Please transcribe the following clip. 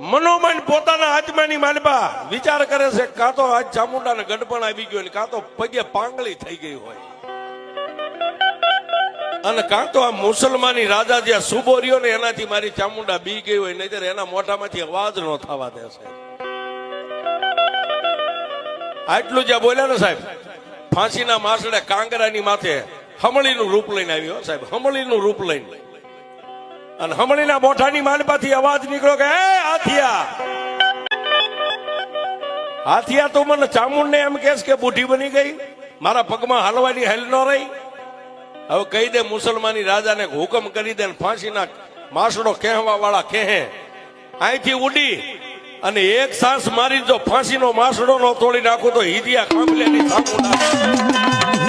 મનોમન પોતાના આત્માની માલબા વિચાર કરે છે, કાં તો આજ ચામુંડાને ગડપણ આવી ગયો ને, કાં તો પગે પાંગળી થઈ ગઈ હોય. અને કાં તો આ મુસલમાની રાજા જે સુબો રહ્યો ને, એનાથી મારી ચામુંડા બી ગઈ હોય, નહીતર એના મોઢામાંથી અવાજ ન થવા દેશે આટલું જ્યાં બોલ્યા ને સાહેબ, ફાંસીના માસડે કાંગરાની માથે હમળીનું રૂપ લઈને આવ્યો, સાહેબ, હમળીનું રૂપ લઈને. અને હમણીના મોઢાની માનપાથી અવાજ નીકળ્યો કે હાથિયા! હાથિયા, તું મને ચામુંડને એમ કેસ કે બુઢી બની ગઈ. મારા પગમાં હાલવાની હેલ ન રહી. હવે કહી દે મુસલમાની રાજાને હુકમ કરી દે ફાંસીના માસડો કહેવા વાળા કહે અહીંથી ઉડી અને એક સાસ મારી જો ફાંસીનો માસડો નો તોડી નાખું તો હિદિયા કામલેની ચામુંડા.